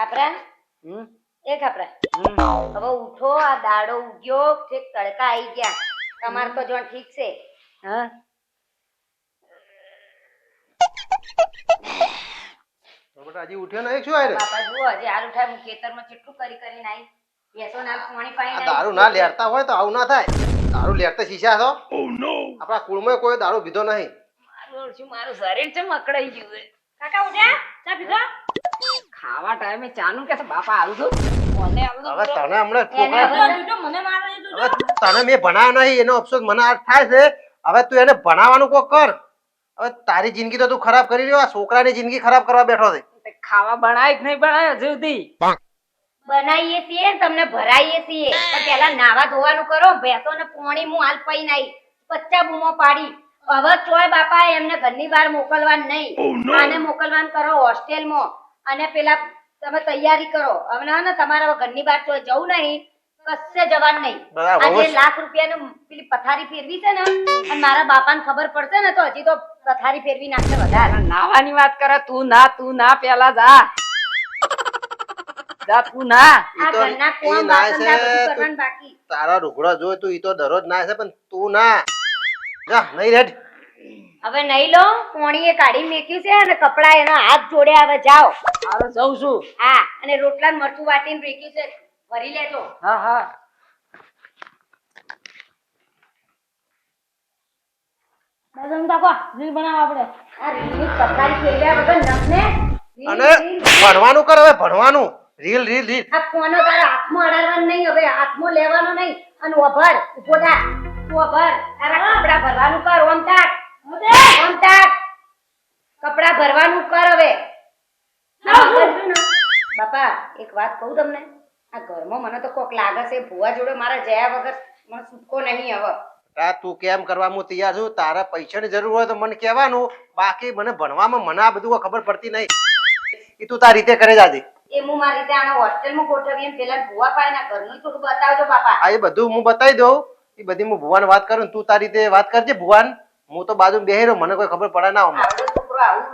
ખાપરા? હમ? એ ખાપરા. હવે ઉઠો આ દાડો ઉગ્યો ઠીક તડકા આવી ગયા. તમાર તો જોણ ઠીક છે. હા. બેટા હજી ઉઠ્યો નહીં? શું આયરે? બાપા જુઓ હજી હાલ ઉઠાય હું ખેતરમાં કેટલું કરી કરીને આવી બેસો ના પાણી પાણી આ દારૂ ના લેરતા હોય તો આવું ના થાય. દારૂ લેરતા શીશા છો? આપણા કુળમાં કોઈ દારૂ પીધો નહીં. મારું શું મારું શરીર છે મકડાઈ ગયું છે? કાકા ઉઠ્યા? ચા પીધો? ખાવા ટાઈમે ચાનું કે બાપા આવું છું. મને હવે તને હમણાં છોકરા હવે મને મારવા દીધું હવે તને મેં ભણાવ્યો નહીં એનો અફસોસ મને આજ થાય છે. હવે તું એને ભણાવવાનું કોક કર. હવે તારી જિંદગી તો તું ખરાબ કરી રહ્યો આ છોકરાની જિંદગી ખરાબ કરવા બેઠો છે. ખાવા બનાય કે નહીં બનાય હજુ સુધી? બનાવીએ છીએ તમને ભરાઈએ છીએ. પણ પેલા નાવા ધોવાનું કરો ભેંસો ને પોણી હું હાલ પઈ નાઈ. પચ્ચા બૂમો પાડી. હવે ચોય બાપા એમને ઘરની બહાર મોકલવાનું નહીં. આને મોકલવાનું કરો હોસ્ટેલમાં. અને પેલા તમે તૈયારી કરો. હવે ના તમારે ઘરની બહાર તો જવું નહીં. કશે જવાનું નહીં. આજે લાખ રૂપિયાનું પેલી પથારી ફેરવી છે ને અને મારા બાપાને ખબર પડશે ને તો હજી તો પથારી ફેરવી નાખશે વધારે. નાવાની વાત કરે. તું ના તું ના પેલા જા. તારા રૂગડો જોય તું ઈ તો દરરોજ ના છે પણ તું ના. જા નહીં રેડ. હવે નહીં લો કોણીએ કાઢી મેક્યું છે અને કપડા એના હાથ જોડે હવે જાઓ. હાલો જઉં છું. હા અને રોટલા મરચું વાટીને રેક્યું છે. ભરી લેજો. હા હા. દાદા કાકો રીલ બનાવ આપણે. આ રીલની પથારી ફેરવ્યા વગર નખને. અને ભણવાનું કર હવે ભણવાનું. Reel reel reel. આ ફોનો તારા હાથમાં અડાડવાનો નહીં હવે હાથમાં લેવાનો નહીં અને વભર ઊભો થા તું વભર તારા કપડા ભરવાનું કર ઓમ તાક કપડા ભરવાનું કર હવે. બાપા એક વાત કહું તમને. આ ઘરમાં મને તો કોક લાગે છે ભુવા જોડે મારા જયા વગર મને છૂટકો નહીં હવે. આ તું કેમ કરવા હું તૈયાર છું? તારા પૈસાની જરૂર હોય તો મને કહેવાનું. બાકી મને ભણવામાં મને આ બધું ખબર પડતી નહીં. એ તું તારી રીતે કરે જાજે. એ હું મારી રીતે આને હોસ્ટેલમાં ગોઠવી એમ પેલા ભુવા પાય ના ઘરનું થોડું બતાવજો બાપા. આ એ બધું હું બતાવી દઉં. એ બધી હું ભુવાન વાત કરું તું તારી રીતે વાત કરજે ભુવાન. હું તો બાજુ બેહી રહ્યો મને કોઈ ખબર પડે ના છોકરો આવું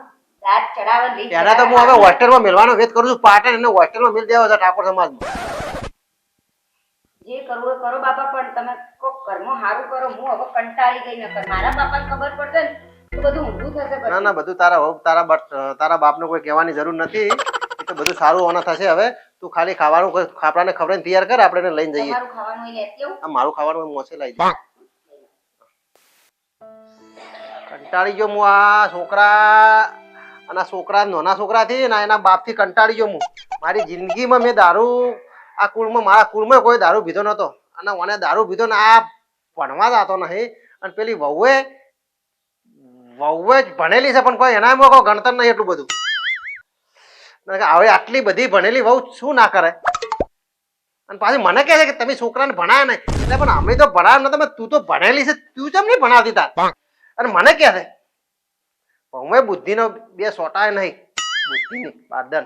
દાંત ચડાવે લઈ એના તો હું હવે હોસ્ટેલમાં મેળવાનો વેત કરું છું પાટણ એને હોસ્ટેલમાં મેળ દેવા છે ઠાકોર સમાજમાં. જે કરવું એ કરો બાપા પણ તમે કોક કર્મ સારું કરો હું હવે કંટાળી ગઈ નકર મારા બાપાને ખબર પડશે ને તો બધું ઊંધું થશે ના ના બધું તારા વહુ તારા તારા બાપને કોઈ કહેવાની જરૂર નથી. તો બધું સારું હોવાના થશે હવે. તું ખાલી ખાવાનું ખાપડાને ખબર તૈયાર કર આપણે લઈને જઈએ. તમારું ખાવાનું મારું ખાવાનું મોસે દઈશ. કંટાળી ગયો હું આ છોકરા અને છોકરા નાના છોકરાથી ને એના બાપથી કંટાળી ગયો હું મારી જિંદગીમાં મેં દારૂ આ કુળમાં મારા કુળમાં કોઈ દારૂ પીધો નહોતો. અને મને દારૂ પીધો ને આ ભણવા જતો નહીં. અને પેલી વહુએ વહુએ જ ભણેલી છે, પણ કોઈ એનામાં કોઈ ગણતર નહીં એટલું બધું. હવે આટલી બધી ભણેલી વહુ શું ના કરે? અને પાછી મને કહે છે કે, તમે છોકરાને ભણાયા નહીં. એટલે પણ અમે તો ભણાવ ન તમે તું તો ભણેલી છે, તું કેમ નહીં ભણાવતી તાર? અને મને કે છે બુદ્ધિ બુદ્ધિનો બે સોટાય નહીં. બુદ્ધિની બાદન.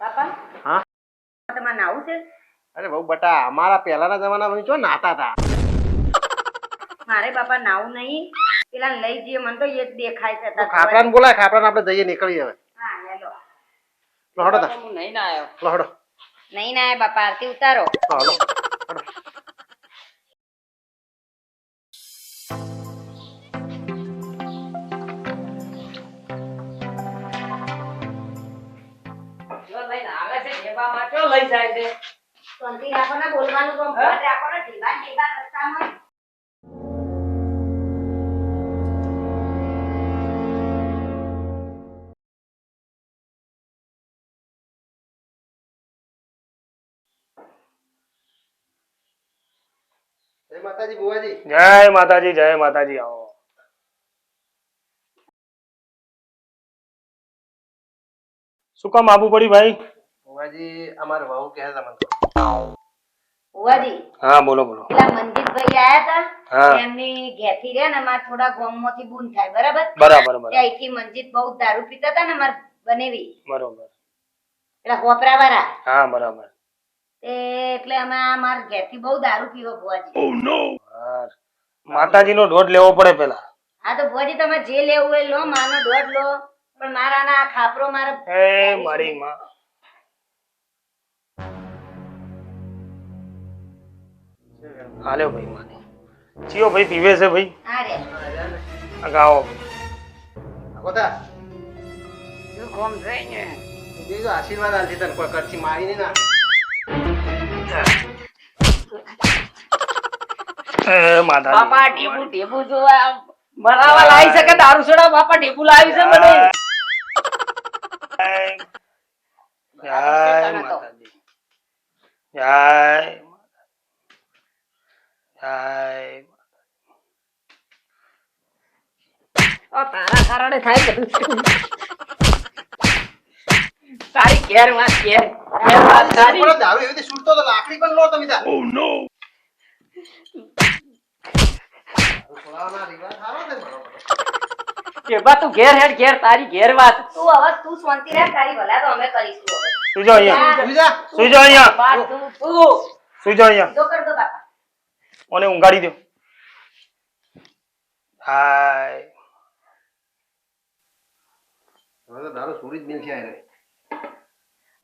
બાપા? હા? તમારે નાવું છે? અરે બહુ બટા અમારા પહેલાના જમાનામાં જો નાતા હતા? મારે બાપા નાવું નહીં. પેલા લઈ જઈએ મને તો એ જ દેખાય છે. ખાપરાને બોલાય ખાપરાને આપણે જઈએ નીકળીએ હવે. હા હેલો. લો તા. હું નહીં ના આવ્યો. લો નહીં ના બાપા આરતી ઉતારો. લો ચો લઈ જાય છે? શાંતિ રાખો ને બોલવાનું તો? ભટ રાખો ને ઢીલા ઢીલા રસ્તામાં. માતાજી બુવાજી જય માતાજી જય માતાજી આવો. શું કામ આબુ પડી ભાઈ? બુવાજી અમાર વહુ કહે છે મને તો. હા બોલો બોલો. પેલા મનજીતભાઈ આયા હા. હતા એમની ઘેથી રહ્યા ને અમારા થોડા ગામમાંથી બૂન થાય બરાબર? બરાબર બરાબર. ત્યાંથી મંજીત બહુ દારૂ પીતા હતા ને અમાર બનેવી. બરાબર. પેલા હોપરા વાળા હા બરાબર. એટલે અમે અમાર માર ઘેરથી બહુ દારૂ પીવો ભુવાજી. માતાજી માતાજીનો દોઢ લેવો પડે પેલા. હા તો ભુવાજી તમે જે લેવું એ લો માનો દોઢ લો. પણ મારા ના ખાપરો મારા એ મારી માં. હાલ્યો ભાઈ માની. ચિયો ભાઈ પીવે છે ભાઈ. આ રે ગાઓ ગોતા શું કોમ થઈ ને. બીજો આશીર્વાદ આલતી તને કોઈ કરછી મારીને ના. બાપા ઢેબુ ઢેબુ જોવા મરાવા લાવી શકે દારૂ સોડા? બાપા ઢેબુ લાવી છે મને. જય. માતાજી. તારા કારણે થાય તારી ઘેર વાત ઘેર. ઘેર તારી દારૂ એવી રીતે છૂટતો તો લાકડી પણ લો તમે તાર છોડાવવાના રિવાજ સારો છે મારો બધો. કે બા તું ઘેર હેડ ઘેર તારી ઘેર વાત. તું હવે તું શાંતિ રાખ તારી ભલા તો અમે કરીશું સુજો અહીંયા. સુજો. અહીંયા. સુજો અહીંયા. જો કર દો બાપા. ઓને ઊંઘાડી દો. હાય. હવે તો દારૂ છોડી જ છે આ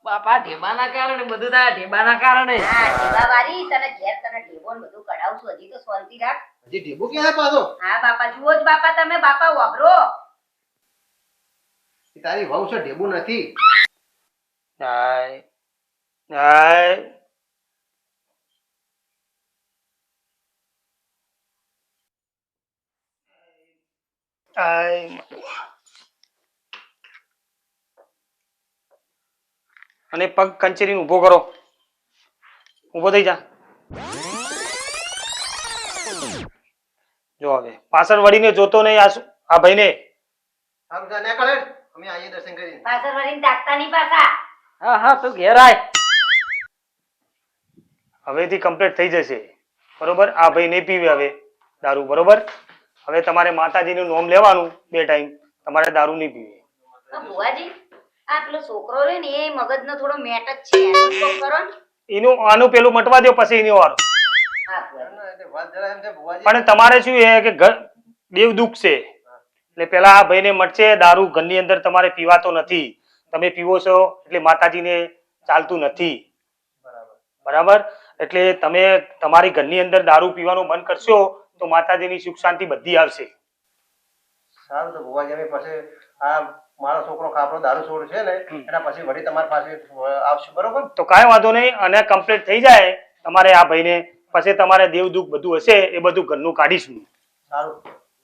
બાપા ઢેબાના કારણે બધું થાય ઢેબાના કારણે. હા ઢેબાવાળી તને ઘેર તને ઢેબો ને બધું કઢાવશું હજી તો શાંતિ રાખ. હજી ઢેબુ ક્યાં છે પાછો હા બાપા જુઓ જ બાપા તમે બાપા વાપરો. તારી વહુ છે ઢેબુ નથી. હાય. હાય. હાય અને પગ કંચેરી ઊભો કરો. ઊભો થઈ જા. જો હવે પાછળ વળીને જોતો નહીં આ આ ભાઈને. જા ને કળે અમે આવીએ દર્શન કરીને. પાછળ વળીને તાકતા નહીં પાછા. હા હા તું ઘેર આય. હવેથી કમ્પ્લીટ થઈ જશે. બરોબર? આ ભાઈ ને પીવે હવે દારૂ બરોબર? હવે તમારે માતાજીનું નોમ લેવાનું બે ટાઈમ તમારે દારૂ નહીં પીવી. બુવાજી આ પેલો છોકરો રહ્યો ને એ મગજનો થોડો મેટ જ છે. એનું કરો એનું આનું પેલું મટવા દો પછી એની વારો. હા બુવાજી. ના, એટલે વાત જરા એમ છે ભુવાજી. પણ તમારે શું એ કે ઘર દેવ દુઃખ છે. એટલે પેલા આ ભાઈને મટશે દારૂ ઘરની અંદર તમારે પીવાતો નથી. તમે પીવો છો એટલે માતાજીને ચાલતું નથી. બરાબર. બરાબર? એટલે તમે તમારી ઘરની અંદર દારૂ પીવાનું બંધ કરશો તો માતાજીની સુખ શાંતિ બધી આવશે. સારું તો ભુવાજી અમે પછી આ મારો છોકરો કાપડો દારૂ છોડ છે ને એના પછી વળી તમારી પાસે આવશે બરોબર? તો કાંઈ વાંધો નહીં અને કમ્પ્લીટ થઈ જાય. તમારે આ ભાઈને પછી તમારે દેવ દુઃખ બધું હશે એ બધું ઘરનું કાઢીશું. સારું.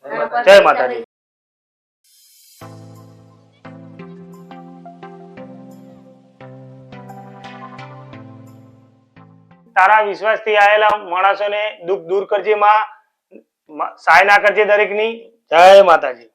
જય માતાજી. જય માતાજી. તારા વિશ્વાસથી આયેલા માણસોને દુઃખ દૂર કરજે માં. સહાય ના કરજે દરેકની જય માતાજી.